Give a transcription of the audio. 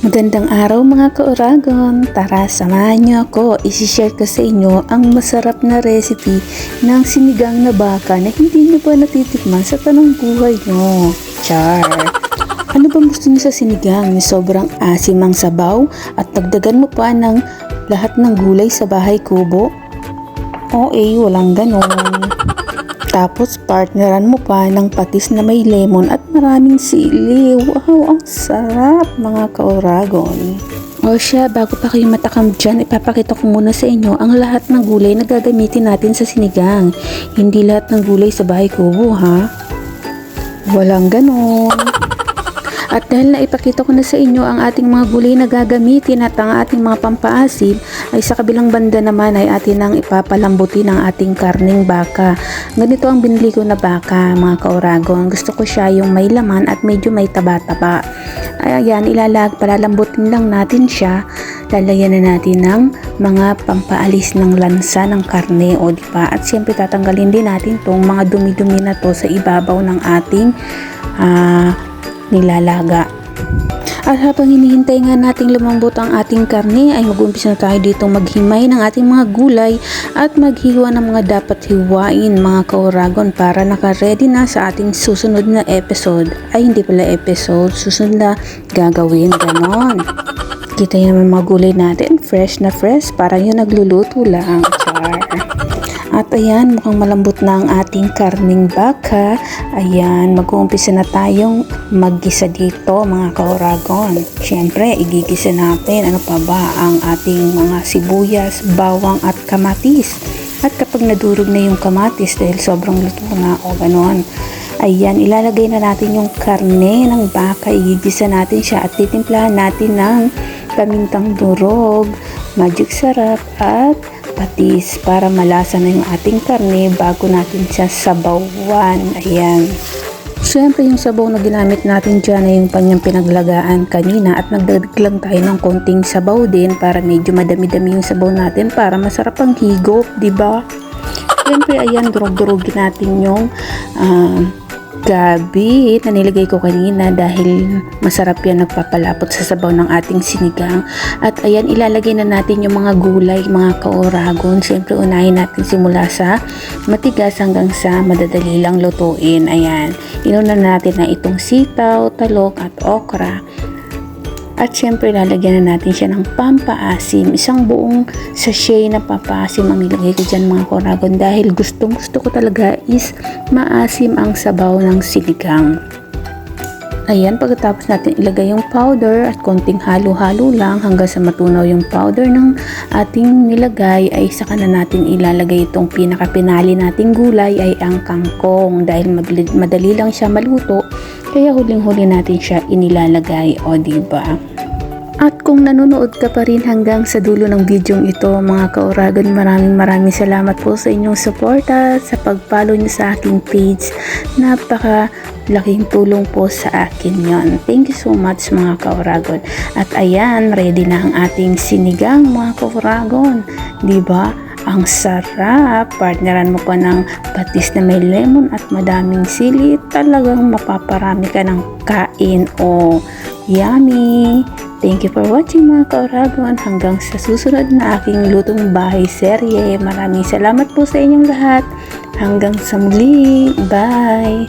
Magandang araw mga kauragon! Tara, samahan niyo ako. Isishare ko sa inyo ang masarap na recipe ng sinigang na baka na hindi niyo pa natitikman sa tanong buhay niyo. Char! Ano bang gusto niyo sa sinigang? Sobrang asim ang sabaw at dagdagan mo pa ng lahat ng gulay sa bahay kubo? O eh, walang ganon. Tapos partneran mo pa ng patis na may lemon at maraming sili. Wow, ang sarap mga kauragon. O siya, bago pa kayo matakam dyan, ipapakita ko muna sa inyo ang lahat ng gulay na gagamitin natin sa sinigang. Hindi lahat ng gulay sa bahay kubo, ha? Walang ganon. At dahil naipakita ko na sa inyo ang ating mga gulay na gagamitin at ang ating mga pampaasim, ay sa kabilang banda naman ay atin ang ipapalambutin ang ating karning baka. Ganito ang binili ko na baka, mga kauragon. Gusto ko siya yung may laman at medyo may taba-taba. Ayan, ilalag, palalambutin lang natin siya. Lalagyan na natin ng mga pampaalis ng lansa ng karne, o di ba? At siyempre tatanggalin din natin tong mga dumi-dumi na to sa ibabaw ng ating ah nilalaga. At habang hinihintay nga nating lumambot ang ating karne ay mag-umpisa na tayo dito maghimay ng ating mga gulay at maghiwa ng mga dapat hiwain mga kauragon para naka-ready na sa ating susunod na episode. Ay hindi pala episode, susunod na gagawin, ganon. Kita yung mga gulay natin, fresh na fresh, parang yung nagluluto lang. At ayan, mukhang malambot na ang ating karning baka. Ayan, mag-uumpisa na tayong maggisa dito mga kauragon. Siyempre, igigisa natin ano pa ba ang ating mga sibuyas, bawang at kamatis. At kapag nadurog na yung kamatis dahil sobrang luto na o ganon, ayan, ilalagay na natin yung karne ng baka. Igigisa natin siya at titimplahan natin ng pamintang durog, magic sarap at patis para malasa na yung ating karne bago natin siya sabawan. Ayan. Siyempre yung sabaw na ginamit natin dyan ay yung panyang pinaglagaan kanina at nagdagdag lang tayo ng konting sabaw din para medyo madami-dami yung sabaw natin para masarap ang higop, ba? Siyempre ayan, durog-durogin natin yung ah, gabi na nilagay ko kanina dahil masarap yan nagpapalapot sa sabaw ng ating sinigang. At ayan, ilalagay na natin yung mga gulay, mga kauragon. Siyempre, unahin natin simula sa matigas hanggang sa madadali lang lutuin. Ayan, inuna natin na itong sitaw, talok at okra. At syempre, lalagyan na natin siya ng pampaasim. Isang buong sachet na pampaasim ang nilagay ko dyan mga koragon dahil gustong gusto ko talaga is maasim ang sabaw ng sinigang. Ayan, pagkatapos natin ilagay yung powder at konting halo-halo lang hanggang sa matunaw yung powder ng ating nilagay ay saka na natin ilalagay itong pinakapinali nating gulay ay ang kangkong dahil madali, madali lang siya maluto kaya huling-huli natin siya inilalagay o diba? At kung nanonood ka pa rin hanggang sa dulo ng videong ito, mga kauragan, maraming maraming salamat po sa inyong suporta, sa pag-follow niyo sa aking page. Napaka laking tulong po sa akin yon. Thank you so much mga kauragon. At ayan, ready na ang ating sinigang mga kauragon. Ba? Ang sarap! Partneran mo pa ng patis na may lemon at madaming sili. Talagang mapaparami ka ng kain o yummy! Thank you for watching mga kauragon. Hanggang sa susunod na aking lutong bahay serye. Maraming salamat po sa inyong lahat. Hanggang sa muli. Bye!